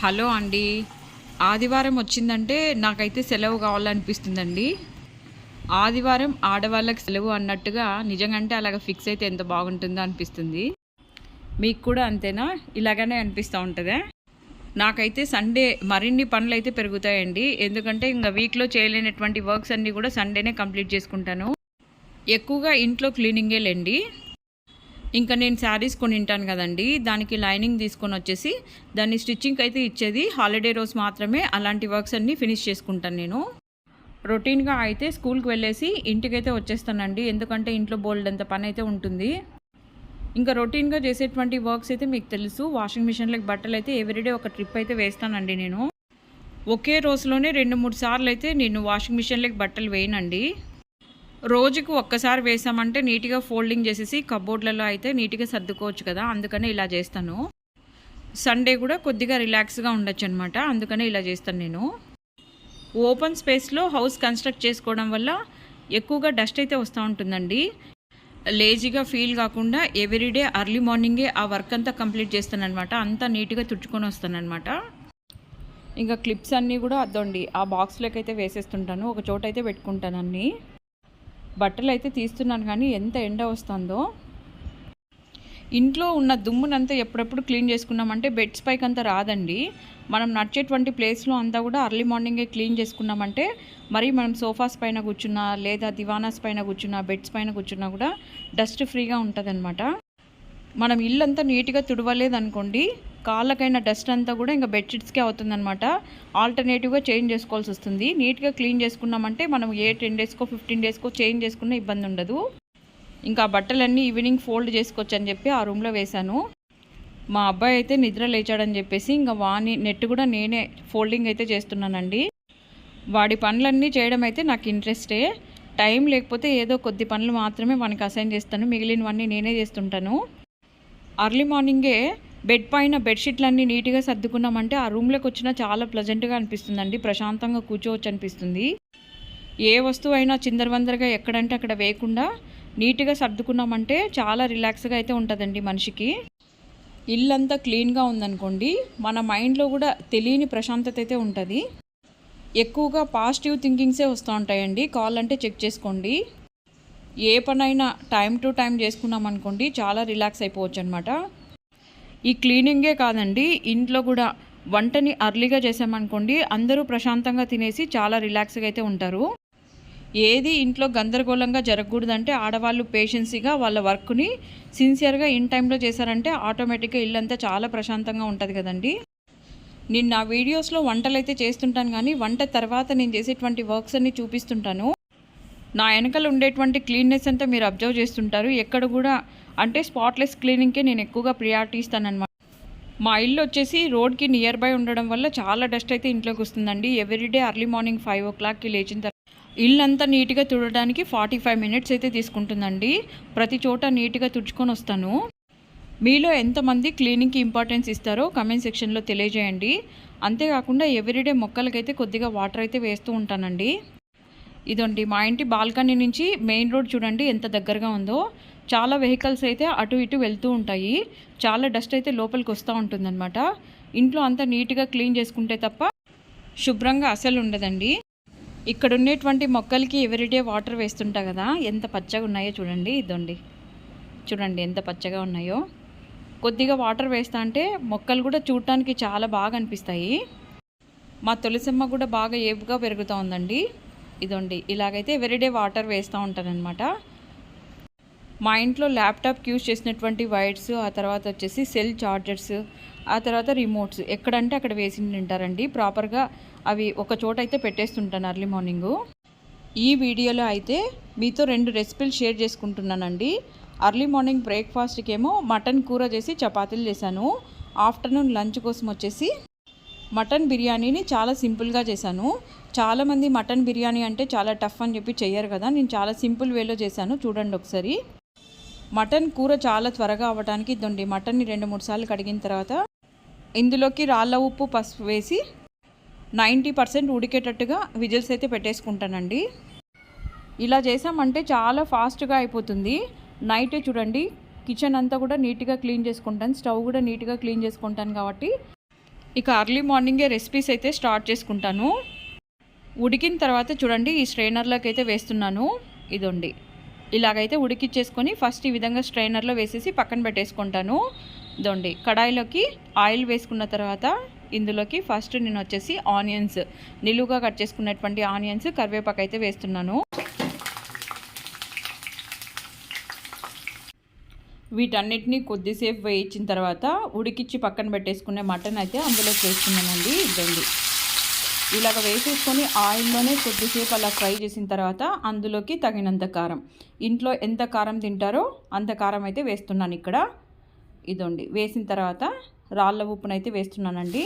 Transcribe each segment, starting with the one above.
Hello అండి. ఆదివారం వచ్చిందంటే నాకైతే సెలవు కావాలనిపిస్తుందండి. ఆదివారం ఆడవాళ్ళకి సెలవు అన్నట్టుగా నిజంగంటే అలాగ ఫిక్స్ అయితే ఎంత బాగుంటుందో అనిపిస్తుంది. మీకు కూడా అంతేనా? ఇలాగనే అనిపిస్తూ ఉంటుందా? నాకైతే సండే మరిన్ని పనులు అయితే పెరుగుతాయండి. ఎందుకంటే ఇంకా వీక్లో చేయలేనటువంటి వర్క్స్ అన్నీ కూడా సండేనే కంప్లీట్ చేసుకుంటాను. ఎక్కువగా ఇంట్లో క్లీనింగే లేండి. ఇంకా నేను శారీస్ కొని ఉంటాను కదండి. దానికి లైనింగ్ తీసుకొని వచ్చేసి దాన్ని స్టిచ్చింగ్కి అయితే ఇచ్చేది. హాలిడే రోజు మాత్రమే అలాంటి వర్క్స్ అన్నీ ఫినిష్ చేసుకుంటాను నేను. రొటీన్గా అయితే స్కూల్కి వెళ్ళేసి ఇంటికైతే వచ్చేస్తానండి. ఎందుకంటే ఇంట్లో బోల్డ్ అంత పని అయితే ఉంటుంది. ఇంకా రొటీన్గా చేసేటువంటి వర్క్స్ అయితే మీకు తెలుసు. వాషింగ్ మిషన్లోకి బట్టలు అయితే ఎవ్రీడే ఒక ట్రిప్ అయితే వేస్తానండి నేను. ఒకే రోజులోనే రెండు మూడు సార్లు అయితే నేను వాషింగ్ మిషన్లోకి బట్టలు వేయనండి. రోజుకు ఒక్కసారి వేసామంటే నీట్గా ఫోల్డింగ్ చేసేసి కబోర్డ్లలో అయితే నీట్గా సర్దుకోవచ్చు కదా అందుకనే ఇలా చేస్తాను. సండే కూడా కొద్దిగా రిలాక్స్గా ఉండొచ్చు అనమాట అందుకనే ఇలా చేస్తాను నేను. ఓపెన్ స్పేస్లో హౌస్ కన్స్ట్రక్ట్ చేసుకోవడం వల్ల ఎక్కువగా డస్ట్ అయితే వస్తూ ఉంటుందండి. లేజీగా ఫీల్ కాకుండా ఎవ్రీడే అర్లీ మార్నింగే ఆ వర్క్ అంతా కంప్లీట్ చేస్తానమాట అంతా నీట్గా తుడుచుకొని వస్తానన్నమాట ఇంకా క్లిప్స్ అన్నీ కూడా అద్దండి ఆ బాక్స్లోకి అయితే వేసేస్తుంటాను ఒక చోట అయితే పెట్టుకుంటాను అన్నీ. బట్టలు అయితే తీస్తున్నాను కానీ ఎంత ఎండ వస్తుందో. ఇంట్లో ఉన్న దుమ్మునంతా ఎప్పుడెప్పుడు క్లీన్ చేసుకున్నామంటే బెడ్స్ పైకి అంతా రాదండి. మనం నడిచేటువంటి ప్లేస్లో అంతా కూడా అర్లీ మార్నింగే క్లీన్ చేసుకున్నామంటే మరి మనం సోఫాస్ పైన కూర్చున్నా లేదా దివానాస్ పైన కూర్చున్నా బెడ్స్ పైన కూర్చున్నా కూడా డస్ట్ ఫ్రీగా ఉంటుందన్నమాట. మనం ఇల్లంతా నీట్గా తుడవలేదనుకోండి కాళ్ళకైన డస్ట్ అంతా కూడా ఇంకా బెడ్షీట్స్కే అవుతుందన్నమాట. ఆల్టర్నేటివ్గా చేంజ్ చేసుకోవాల్సి వస్తుంది. నీట్గా క్లీన్ చేసుకున్నామంటే మనం ఏ టెన్ డేస్కో ఫిఫ్టీన్ డేస్కో చేంజ్ చేసుకున్న ఇబ్బంది ఉండదు. ఇంకా బట్టలన్నీ ఈవినింగ్ ఫోల్డ్ చేసుకోవచ్చు అని చెప్పి ఆ రూమ్లో వేశాను. మా అబ్బాయి అయితే నిద్ర లేచాడని చెప్పేసి ఇంకా వాని నెట్ కూడా నేనే ఫోల్డింగ్ అయితే చేస్తున్నానండి. వాడి పనులన్నీ చేయడం అయితే నాకు ఇంట్రెస్టే టైం లేకపోతే ఏదో కొద్ది పనులు మాత్రమే వానికి అసైన్ చేస్తాను. మిగిలినవన్నీ నేనే చేస్తుంటాను. అర్లీ మార్నింగే బెడ్ పైన బెడ్షీట్లన్నీ నీట్గా సర్దుకున్నామంటే ఆ రూమ్లోకి వచ్చినా చాలా ప్లజెంట్గా అనిపిస్తుందండి. ప్రశాంతంగా కూర్చోవచ్చు అనిపిస్తుంది ఏ వస్తువు అయినా చిందరవందరగా ఎక్కడంటే అక్కడ వేయకుండా నీట్గా సర్దుకున్నామంటే చాలా రిలాక్స్గా అయితే ఉంటుందండి మనిషికి. ఇల్లంతా క్లీన్గా ఉందనుకోండి మన మైండ్లో కూడా తెలియని ప్రశాంతత అయితే ఉంటుంది. ఎక్కువగా పాజిటివ్ థింకింగ్సే వస్తూ ఉంటాయండి. కాల్ అంటే చెక్ చేసుకోండి. ఏ పనైనా టైం టు టైం చేసుకున్నాం అనుకోండి చాలా రిలాక్స్ అయిపోవచ్చు అనమాట ఈ క్లీనింగే కాదండి ఇంట్లో కూడా వంటని అర్లీగా చేసామనుకోండి అందరూ ప్రశాంతంగా తినేసి చాలా రిలాక్స్గా అయితే ఉంటారు. ఏది ఇంట్లో గందరగోళంగా జరగకూడదంటే ఆడవాళ్ళు పేషెన్సీగా వాళ్ళ వర్క్ని సిన్సియర్గా ఇన్ టైంలో చేశారంటే ఆటోమేటిక్గా ఇల్లంతా చాలా ప్రశాంతంగా ఉంటుంది కదండి. నేను నా వీడియోస్లో వంటలు అయితే చేస్తుంటాను కానీ వంట తర్వాత నేను చేసేటువంటి వర్క్స్ అన్ని చూపిస్తుంటాను. నా వెనకాల ఉండేటువంటి క్లీన్నెస్ అంతా మీరు అబ్జర్వ్ చేస్తుంటారు. ఎక్కడ కూడా అంటే స్పాట్లెస్ క్లీనింగ్కే నేను ఎక్కువగా ప్రియారిటీ ఇస్తానమాట మా ఇల్లు వచ్చేసి రోడ్కి నియర్ బై ఉండడం వల్ల చాలా డస్ట్ అయితే ఇంట్లోకి వస్తుందండి. ఎవ్రీడే అర్లీ మార్నింగ్ ఫైవ్ ఓ క్లాక్కి లేచిన తర్వాత ఇల్లంతా నీట్గా తుడడానికి ఫార్టీ ఫైవ్ మినిట్స్ అయితే తీసుకుంటుందండి. ప్రతి చోట నీట్గా తుడుచుకొని వస్తాను. మీలో ఎంతమంది క్లీనింగ్కి ఇంపార్టెన్స్ ఇస్తారో కమెంట్ సెక్షన్లో తెలియజేయండి. అంతేకాకుండా ఎవ్రీడే మొక్కలకైతే కొద్దిగా వాటర్ అయితే వేస్తూ ఉంటానండి. ఇదండి. మా ఇంటి బాల్కనీ నుంచి మెయిన్ రోడ్ చూడండి ఎంత దగ్గరగా ఉందో. చాలా వెహికల్స్ అయితే అటు ఇటు వెళ్తూ ఉంటాయి. చాలా డస్ట్ అయితే లోపలికి వస్తూ ఉంటుందన్నమాట. ఇంట్లో అంతా నీట్గా క్లీన్ చేసుకుంటే తప్ప శుభ్రంగా అసలు ఉండదండి. ఇక్కడ ఉండేటువంటి మొక్కలకి ఎవరిడే వాటర్ వేస్తుంటా కదా ఎంత పచ్చగా ఉన్నాయో చూడండి. ఇదండి. చూడండి ఎంత పచ్చగా ఉన్నాయో. కొద్దిగా వాటర్ వేస్తా అంటే మొక్కలు కూడా చూడటానికి చాలా బాగా అనిపిస్తాయి. మా తులసిమ్మ కూడా బాగా ఏపుగా పెరుగుతూ ఉందండి. ఇదండి. ఇలాగైతే ఎవ్రీడే వాటర్ వేస్తూ ఉంటానన్నమాట మా ఇంట్లో ల్యాప్టాప్కి యూజ్ చేసినటువంటి వైర్స్ ఆ తర్వాత వచ్చేసి సెల్ చార్జర్స్ ఆ తర్వాత రిమోట్స్ ఎక్కడంటే అక్కడ వేసి తింటారండి. ప్రాపర్గా అవి ఒక చోట అయితే పెట్టేస్తుంటాను అర్లీ మార్నింగు ఈ వీడియోలో అయితే మీతో రెండు రెసిపీలు షేర్ చేసుకుంటున్నానండి. అర్లీ మార్నింగ్ బ్రేక్ఫాస్ట్కి ఏమో మటన్ కూర చేసి చపాతీలు చేశాను. ఆఫ్టర్నూన్ లంచ్ కోసం వచ్చేసి మటన్ బిర్యానీని చాలా సింపుల్గా చేశాను. చాలామంది మటన్ బిర్యానీ అంటే చాలా టఫ్ అని చెప్పి చెయ్యరు కదా. నేను చాలా సింపుల్ వేలో చేశాను. చూడండి ఒకసారి. మటన్ కూర చాలా త్వరగా అవ్వడానికి ఇద్దండి మటన్ని రెండు మూడు సార్లు కడిగిన తర్వాత ఇందులోకి రాళ్ళ ఉప్పు పసుపు వేసి నైంటీ పర్సెంట్ ఉడికేటట్టుగా విజిల్స్ అయితే పెట్టేసుకుంటానండి. ఇలా చేసామంటే చాలా ఫాస్ట్గా అయిపోతుంది. నైటే చూడండి. కిచెన్ అంతా కూడా నీట్గా క్లీన్ చేసుకుంటాను. స్టవ్ కూడా నీట్గా క్లీన్ చేసుకుంటాను కాబట్టి ఇక అర్లీ మార్నింగే రెసిపీస్ అయితే స్టార్ట్ చేసుకుంటాను. ఉడికిన తర్వాత చూడండి ఈ స్ట్రైనర్లోకి అయితే వేస్తున్నాను. ఇదండి. ఇలాగైతే ఉడికిచ్చేసుకొని ఫస్ట్ ఈ విధంగా స్ట్రైనర్లో వేసేసి పక్కన పెట్టేసుకుంటాను. ఇదండి. కడాయిలోకి ఆయిల్ వేసుకున్న తర్వాత ఇందులోకి ఫస్ట్ నేను వచ్చేసి ఆనియన్స్ నిలువుగా కట్ చేసుకున్నటువంటి ఆనియన్స్ కరివేపాకు అయితే వేస్తున్నాను. వీటన్నిటిని కొద్దిసేపు వేయించిన తర్వాత ఉడికిచ్చి పక్కన పెట్టేసుకునే మటన్ అయితే అందులోకి వేస్తున్నానండి. ఇదండి. ఇలాగ వేసేసుకొని ఆయిల్లోనే కొద్దిసేపు అలా ఫ్రై చేసిన తర్వాత అందులోకి తగినంత కారం. ఇంట్లో ఎంత కారం తింటారో అంత కారం అయితే వేస్తున్నాను ఇక్కడ. ఇదండి వేసిన తర్వాత రాళ్ళ ఉప్పునైతే వేస్తున్నానండి.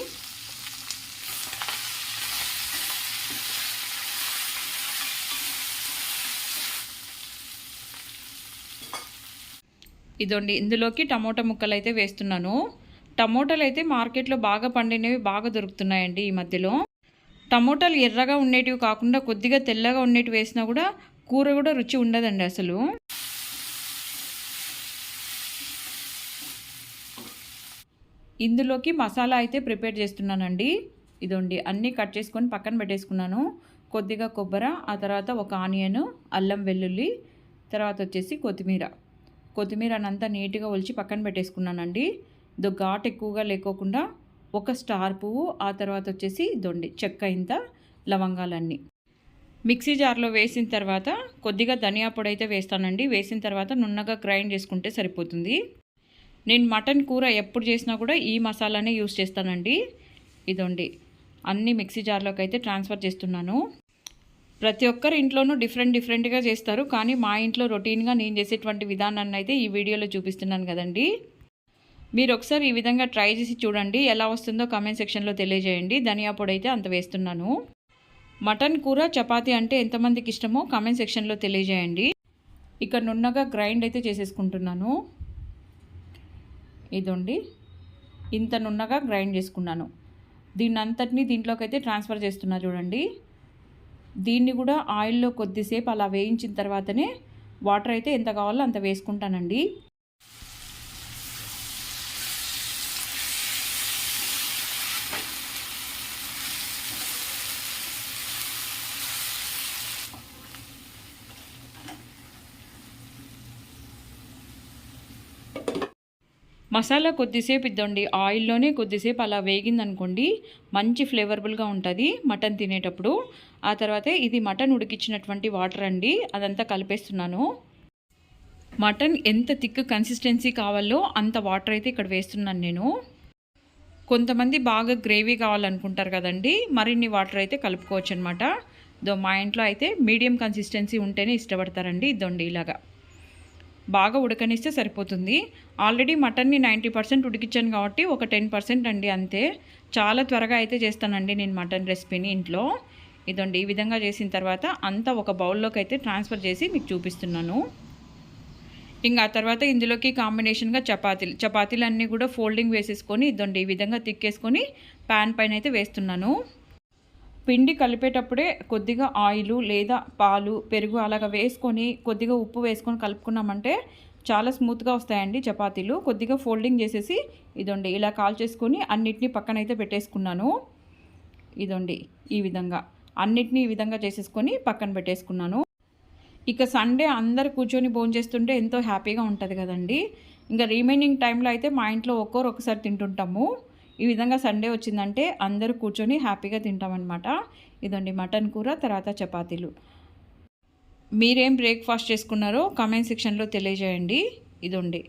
ఇదండి ఇందులోకి టమోటా ముక్కలు అయితే వేస్తున్నాను. టమోటాలు అయితే మార్కెట్లో బాగా పండినవి బాగా దొరుకుతున్నాయండి ఈ మధ్యలో. టమోటాలు ఎర్రగా ఉండేటివి కాకుండా కొద్దిగా తెల్లగా ఉండేటివి వేసినా కూడా కూర కూడా రుచి ఉండదండి అసలు. ఇందులోకి మసాలా అయితే ప్రిపేర్ చేస్తున్నానండి. ఇదండి అన్నీ కట్ చేసుకొని పక్కన పెట్టేసుకున్నాను. కొద్దిగా కొబ్బరి ఆ తర్వాత ఒక ఆనియన్ అల్లం వెల్లుల్లి తర్వాత వచ్చేసి కొత్తిమీర. కొత్తిమీర అనంతా నీట్గా ఒలిచి పక్కన పెట్టేసుకున్నానండి. ఇది ఘాట్ ఎక్కువగా లేకోకుండా ఒక స్టార్ పువ్వు ఆ తర్వాత వచ్చేసి దొండి చెక్క ఇంత లవంగాలన్నీ. మిక్సీ జార్లో వేసిన తర్వాత కొద్దిగా ధనియా పొడి అయితే వేస్తానండి. వేసిన తర్వాత నున్నగా గ్రైండ్ చేసుకుంటే సరిపోతుంది. నేను మటన్ కూర ఎప్పుడు చేసినా కూడా ఈ మసాలానే యూస్ చేస్తానండి. ఇదండి అన్ని మిక్సీ జార్లోకి అయితే ట్రాన్స్ఫర్ చేస్తున్నాను. ప్రతి ఒక్కరి ఇంట్లోనూ డిఫరెంట్ డిఫరెంట్గా చేస్తారు. కానీ మా ఇంట్లో రొటీన్గా నేను చేసేటువంటి విధానాన్ని అయితే ఈ వీడియోలో చూపిస్తున్నాను కదండీ. మీరు ఒకసారి ఈ విధంగా ట్రై చేసి చూడండి. ఎలా వస్తుందో కామెంట్ సెక్షన్లో తెలియజేయండి. ధనియా పొడి అయితే అంత వేస్తున్నాను. మటన్ కూర చపాతీ అంటే ఎంతమందికి ఇష్టమో కామెంట్ సెక్షన్లో తెలియజేయండి. ఇక్కడ నున్నగా గ్రైండ్ అయితే చేసేసుకుంటున్నాను. ఇదండి. ఇంత నున్నగా గ్రైండ్ చేసుకున్నాను. దీన్ని అంతటినీ దీంట్లోకి అయితే ట్రాన్స్ఫర్ చేస్తున్నా చూడండి. దీన్ని కూడా ఆయిల్లో కొద్దిసేపు అలా వేయించిన తర్వాతనే వాటర్ అయితే ఎంత కావాలో అంత వేసుకుంటానండి. మసాలా కొద్దిసేపు ఇద్దండి. ఆయిల్లోనే కొద్దిసేపు అలా వేగిందనుకోండి మంచి ఫ్లేవర్బుల్గా ఉంటుంది మటన్ తినేటప్పుడు. ఆ తర్వాత ఇది మటన్ ఉడికించినటువంటి వాటర్ అండి అదంతా కలిపేస్తున్నాను. మటన్ ఎంత థిక్ కన్సిస్టెన్సీ కావాలో అంత వాటర్ అయితే ఇక్కడ వేస్తున్నాను నేను. కొంతమంది బాగా గ్రేవీ కావాలనుకుంటారు కదండి మరిన్ని వాటర్ అయితే కలుపుకోవచ్చు అనమాట దో మా ఇంట్లో అయితే మీడియం కన్సిస్టెన్సీ ఉంటేనే ఇష్టపడతారండి ఇదండి ఇలాగా. బాగా ఉడకనిస్తే సరిపోతుంది. ఆల్రెడీ మటన్ని నైంటీ పర్సెంట్ ఉడికించాను కాబట్టి ఒక టెన్ పర్సెంట్ అండి అంతే. చాలా త్వరగా అయితే చేస్తానండి నేను మటన్ రెసిపీని ఇంట్లో. ఇదండి ఈ విధంగా చేసిన తర్వాత అంతా ఒక బౌల్లోకి అయితే ట్రాన్స్ఫర్ చేసి మీకు చూపిస్తున్నాను. ఇంకా ఆ తర్వాత ఇందులోకి కాంబినేషన్గా చపాతీలు చపాతీలు అన్నీ కూడా ఫోల్డింగ్ వేసేసుకొని ఇదండి ఈ విధంగా తిక్కేసుకొని ప్యాన్ పైన అయితే వేస్తున్నాను. పిండి కలిపేటప్పుడే కొద్దిగా ఆయిల్ లేదా పాలు పెరుగు అలాగ వేసుకొని కొద్దిగా ఉప్పు వేసుకొని కలుపుకున్నామంటే చాలా స్మూత్గా వస్తాయండి చపాతీలు. కొద్దిగా ఫోల్డింగ్ చేసేసి ఇదండి ఇలా కాల్ చేసుకొని అన్నిటినీ పక్కనైతే పెట్టేసుకున్నాను. ఇదండి ఈ విధంగా. అన్నిటినీ ఈ విధంగా చేసేసుకొని పక్కన పెట్టేసుకున్నాను. ఇక సండే అందరు కూర్చొని భోజనం చేస్తుంటే ఎంతో హ్యాపీగా ఉంటుంది కదండి. ఇంకా రిమైనింగ్ టైంలో అయితే మా ఇంట్లో ఒక్కొరు ఒకసారి తింటుంటాము. ఈ విధంగా సండే వచ్చిందంటే అందరూ కూర్చొని హ్యాపీగా తింటామన్నమాట. ఇదండి మటన్ కూర తర్వాత చపాతీలు. మీరేం బ్రేక్ఫాస్ట్ చేసుకున్నారో కామెంట్ సెక్షన్లో తెలియజేయండి. ఇదండి.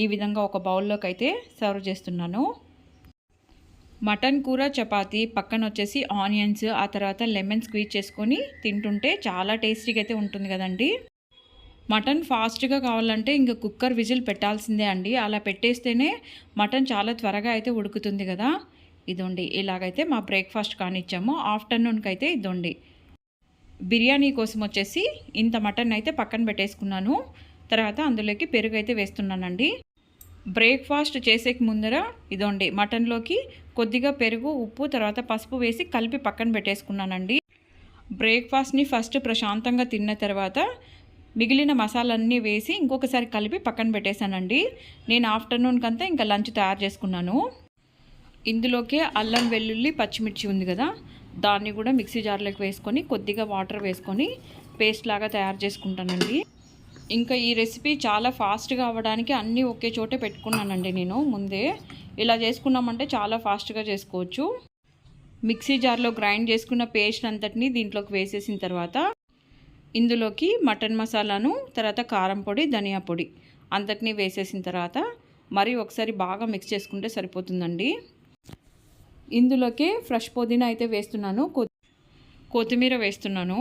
ఈ విధంగా ఒక బౌల్లోకి అయితే సర్వ్ చేస్తున్నాను. మటన్ కూర చపాతీ పక్కన వచ్చేసి ఆనియన్స్ ఆ తర్వాత లెమన్ స్క్వీజ్ చేసుకొని తింటుంటే చాలా టేస్టీగా అయితే ఉంటుంది కదండి. మటన్ ఫాస్ట్గా కావాలంటే ఇంకా కుక్కర్ విజిల్ పెట్టాల్సిందే అండి. అలా పెట్టేస్తేనే మటన్ చాలా త్వరగా అయితే ఉడుకుతుంది కదా. ఇదండి. ఇలాగైతే మా బ్రేక్ఫాస్ట్ కానిచ్చాము. ఆఫ్టర్నూన్కి అయితే ఇదండి. బిర్యానీ కోసం వచ్చేసి ఇంత మటన్ అయితే పక్కన పెట్టేసుకున్నాను. తర్వాత అందులోకి పెరుగు అయితే వేస్తున్నానండి. బ్రేక్ఫాస్ట్ చేసే ముందర ఇదండి. మటన్లోకి కొద్దిగా పెరుగు ఉప్పు తర్వాత పసుపు వేసి కలిపి పక్కన పెట్టేసుకున్నానండి. బ్రేక్ఫాస్ట్ని ఫస్ట్ ప్రశాంతంగా తిన్న తర్వాత మిగిలిన మసాలన్నీ వేసి ఇంకొకసారి కలిపి పక్కన పెట్టేశానండి. నేను ఆఫ్టర్నూన్కి అంతా ఇంకా లంచ్ తయారు చేసుకున్నాను. ఇందులోకే అల్లం వెల్లుల్లి పచ్చిమిర్చి ఉంది కదా దాన్ని కూడా మిక్సీ జార్లోకి వేసుకొని కొద్దిగా వాటర్ వేసుకొని పేస్ట్ లాగా తయారు చేసుకుంటానండి. ఇంకా ఈ రెసిపీ చాలా ఫాస్ట్గా అవ్వడానికి అన్నీ ఒకే చోటే పెట్టుకున్నానండి నేను ముందే. ఇలా చేసుకున్నామంటే చాలా ఫాస్ట్గా చేసుకోవచ్చు. మిక్సీ జార్లో గ్రైండ్ చేసుకున్న పేస్ట్ అంతటిని దీంట్లోకి వేసేసిన తర్వాత ఇందులోకి మటన్ మసాలాను తర్వాత కారం పొడి ధనియా పొడి. అంతటినీ వేసేసిన తర్వాత మరి ఒకసారి బాగా మిక్స్ చేసుకుంటే సరిపోతుందండి. ఇందులోకి ఫ్రెష్ పుదీనా అయితే వేస్తున్నాను. కొత్తిమీర వేస్తున్నాను.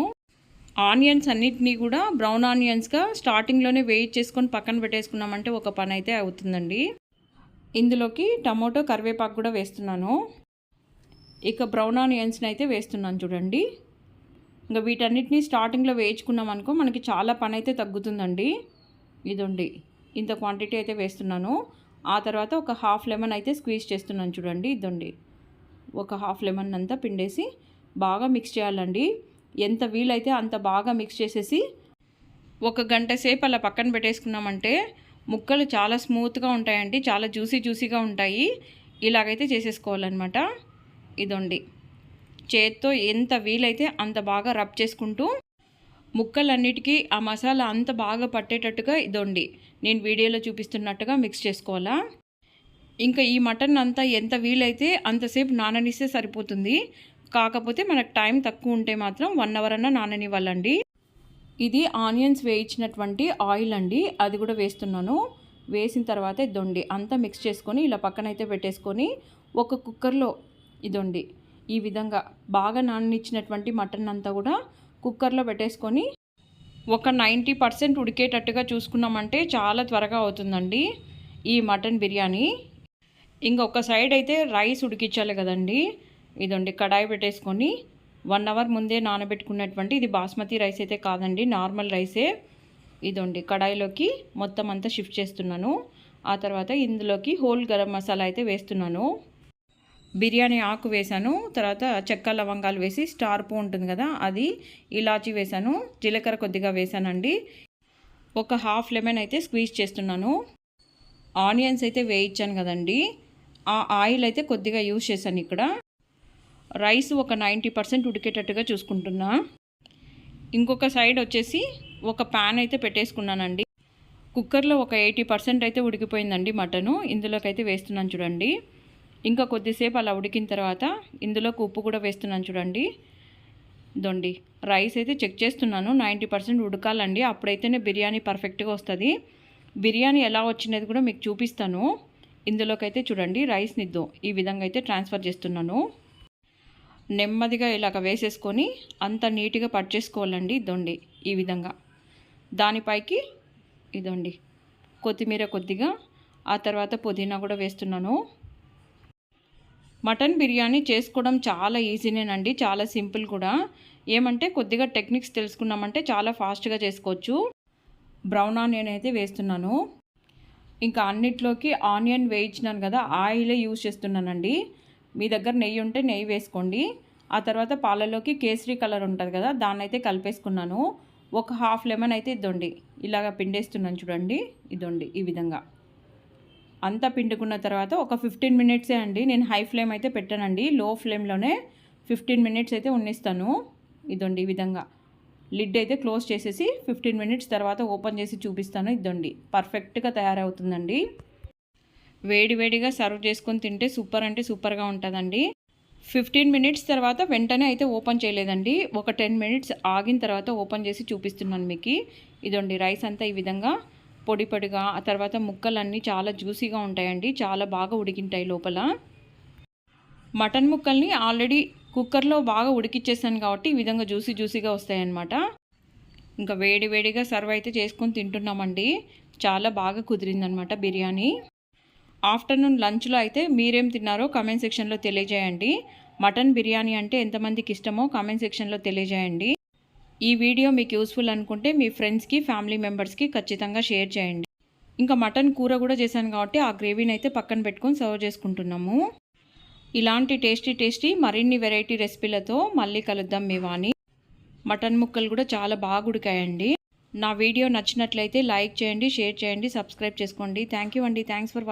ఆనియన్స్ అన్నిటినీ కూడా బ్రౌన్ ఆనియన్స్గా స్టార్టింగ్లోనే వెయిట్ చేసుకొని పక్కన పెట్టేసుకున్నామంటే ఒక పని అయితే అవుతుందండి. ఇందులోకి టమోటో కరివేపాకు కూడా వేస్తున్నాను. ఇక బ్రౌన్ ఆనియన్స్ని అయితే వేస్తున్నాను చూడండి. ఇంకా వీటన్నిటిని స్టార్టింగ్లో వేయించుకున్నాం అనుకో మనకి చాలా పని అయితే తగ్గుతుందండి. ఇదండి. ఇంత క్వాంటిటీ అయితే వేస్తున్నాను. ఆ తర్వాత ఒక హాఫ్ లెమన్ అయితే స్క్వీజ్ చేస్తున్నాను చూడండి. ఇదండి. ఒక హాఫ్ లెమన్ అంతా పిండేసి బాగా మిక్స్ చేయాలండి. ఎంత వీలైతే అంత బాగా మిక్స్ చేసేసి ఒక గంట సేపు అలా పక్కన పెట్టేసుకున్నామంటే ముక్కలు చాలా స్మూత్గా ఉంటాయండి. చాలా జ్యూసీ జ్యూసీగా ఉంటాయి. ఇలాగైతే చేసేసుకోవాలన్నమాట. ఇదండి. చేత్తో ఎంత వీలైతే అంత బాగా రబ్ చేసుకుంటూ ముక్కలన్నిటికీ ఆ మసాలా అంత బాగా పట్టేటట్టుగా ఇదండి. నేను వీడియోలో చూపిస్తున్నట్టుగా మిక్స్ చేసుకోవాలా? ఇంకా ఈ మటన్ అంతా ఎంత వీలైతే అంతసేపు నాననిస్తే సరిపోతుంది. కాకపోతే మనకు టైం తక్కువ ఉంటే మాత్రం వన్ అవర్ అన్న నాననివ్వాలండి. ఇది ఆనియన్స్ వేయించినటువంటి ఆయిల్ అండి. అది కూడా వేస్తున్నాను. వేసిన తర్వాత దొండి అంతా మిక్స్ చేసుకొని ఇలా పక్కనైతే పెట్టేసుకొని ఒక కుక్కర్లో ఇదొండి. ఈ విధంగా బాగా నాననిచ్చినటువంటి మటన్ అంతా కూడా కుక్కర్లో పెట్టేసుకొని ఒక నైంటీ పర్సెంట్ ఉడికేటట్టుగా చూసుకున్నామంటే చాలా త్వరగా అవుతుందండి ఈ మటన్ బిర్యానీ. ఇంకొక సైడ్ అయితే రైస్ ఉడికించాలి కదండి. ఇదండి కడాయి పెట్టేసుకొని వన్ అవర్ ముందే నానబెట్టుకున్నటువంటి ఇది బాస్మతి రైస్ అయితే కాదండి నార్మల్ రైసే. ఇదండి కడాయిలోకి మొత్తం అంతా షిఫ్ట్ చేస్తున్నాను. ఆ తర్వాత ఇందులోకి హోల్ గరం మసాలా అయితే వేస్తున్నాను. బిర్యానీ ఆకు వేసాను తర్వాత చెక్క లవంగాలు వేసి స్టార్ పూ ఉంటుంది కదా అది ఇలాచి వేసాను జీలకర్ర కొద్దిగా వేసానండి. ఒక హాఫ్ లెమన్ అయితే స్క్వీజ్ చేస్తున్నాను. ఆనియన్స్ అయితే వేయించాను కదండి ఆ ఆయిల్ అయితే కొద్దిగా యూజ్ చేశాను ఇక్కడ. రైస్ ఒక నైంటీ పర్సెంట్ ఉడికేటట్టుగా చూసుకుంటున్నా. ఇంకొక సైడ్ వచ్చేసి ఒక ప్యాన్ అయితే పెట్టేసుకున్నానండి. కుక్కర్లో ఒక ఎయిటీ పర్సెంట్ అయితే ఉడికిపోయిందండి మటను ఇందులోకి అయితే వేస్తున్నాను చూడండి. ఇంకా కొద్దిసేపు అలా ఉడికిన తర్వాత ఇందులోకి ఉప్పు కూడా వేస్తున్నాను చూడండి. దొండి రైస్ అయితే చెక్ చేస్తున్నాను. నైంటీ పర్సెంట్ ఉడకాలండి. అప్పుడైతేనే బిర్యానీ పర్ఫెక్ట్గా వస్తుంది. బిర్యానీ ఎలా వచ్చినది కూడా మీకు చూపిస్తాను. ఇందులోకైతే చూడండి రైస్ నిద్దు. ఈ విధంగా అయితే ట్రాన్స్ఫర్ చేస్తున్నాను. నెమ్మదిగా ఇలాగ వేసేసుకొని అంత నీట్గా పట్చేసుకోవాలండి దొండి ఈ విధంగా. దానిపైకి ఇదండి. కొత్తిమీర కొద్దిగా. ఆ తర్వాత పుదీనా కూడా వేస్తున్నాను. మటన్ బిర్యానీ చేసుకోవడం చాలా ఈజీనేనండి చాలా సింపుల్ కూడా. ఏమంటే కొద్దిగా టెక్నిక్స్ తెలుసుకున్నామంటే చాలా ఫాస్ట్గా చేసుకోవచ్చు. బ్రౌన్ ఆనియన్ అయితే వేస్తున్నాను. ఇంకా అన్నిట్లోకి ఆనియన్ వేయించినాను కదా ఆయిలే యూజ్ చేస్తున్నానండి. మీ దగ్గర నెయ్యి ఉంటే నెయ్యి వేసుకోండి. ఆ తర్వాత పాలలోకి కేసరి కలర్ ఉంటుంది కదా దాన్ని అయితే కలిపేసుకున్నాను. ఒక హాఫ్ లెమన్ అయితే ఇద్దండి ఇలాగ పిండేస్తున్నాను చూడండి ఇదండి ఈ విధంగా. అంతా పిండుకున్న తర్వాత ఒక ఫిఫ్టీన్ మినిట్సే అండి. నేను హై ఫ్లేమ్ అయితే పెట్టానండి. లో ఫ్లేమ్లోనే ఫిఫ్టీన్ మినిట్స్ అయితే ఉన్నిస్తాను. ఇదండి ఈ విధంగా. లిడ్ అయితే క్లోజ్ చేసేసి ఫిఫ్టీన్ మినిట్స్ తర్వాత ఓపెన్ చేసి చూపిస్తాను. ఇదండి. పర్ఫెక్ట్గా తయారవుతుందండి. వేడివేడిగా సర్వ్ చేసుకొని తింటే సూపర్ అంటే సూపర్గా ఉంటుందండి. ఫిఫ్టీన్ మినిట్స్ తర్వాత వెంటనే అయితే ఓపెన్ చేయలేదండి. ఒక టెన్ మినిట్స్ ఆగిన తర్వాత ఓపెన్ చేసి చూపిస్తున్నాను మీకు. ఇదండి రైస్ అంతా ఈ విధంగా పొడి పొడిగా ఆ తర్వాత ముక్కలన్నీ చాలా జ్యూసీగా ఉంటాయండి. చాలా బాగా ఉడికింటాయి లోపల. మటన్ ముక్కల్ని ఆల్రెడీ కుక్కర్లో బాగా ఉడికిచ్చేసాను కాబట్టి ఈ విధంగా జ్యూసీ జ్యూసీగా వస్తాయన్నమాట. ఇంకా వేడి వేడిగా సర్వ్ అయితే చేసుకొని తింటున్నామండి. చాలా బాగా కుదిరిందనమాట బిర్యానీ. ఆఫ్టర్నూన్ లంచ్లో అయితే మీరేం తిన్నారో కమెంట్ సెక్షన్లో తెలియజేయండి. మటన్ బిర్యానీ అంటే ఎంతమందికి ఇష్టమో కామెంట్ సెక్షన్లో తెలియజేయండి. ఈ వీడియో మీకు యూస్ఫుల్ అనుకుంటే మీ ఫ్రెండ్స్కి ఫ్యామిలీ మెంబర్స్కి ఖచ్చితంగా షేర్ చేయండి. ఇంకా మటన్ కూర కూడా చేశాను కాబట్టి ఆ గ్రేవీని అయితే పక్కన పెట్టుకొని సర్వ్ చేసుకుంటున్నాము. ఇలాంటి టేస్టీ టేస్టీ మరిన్ని వెరైటీ రెసిపీలతో మళ్ళీ కలుద్దాం మీ వాణి. మటన్ ముక్కలు కూడా చాలా బాగా ఉడికాయండి. నా వీడియో నచ్చినట్లయితే లైక్ చేయండి షేర్ చేయండి సబ్స్క్రైబ్ చేసుకోండి. థ్యాంక్ యూ అండి. Thanks for